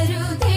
തുടരുതേ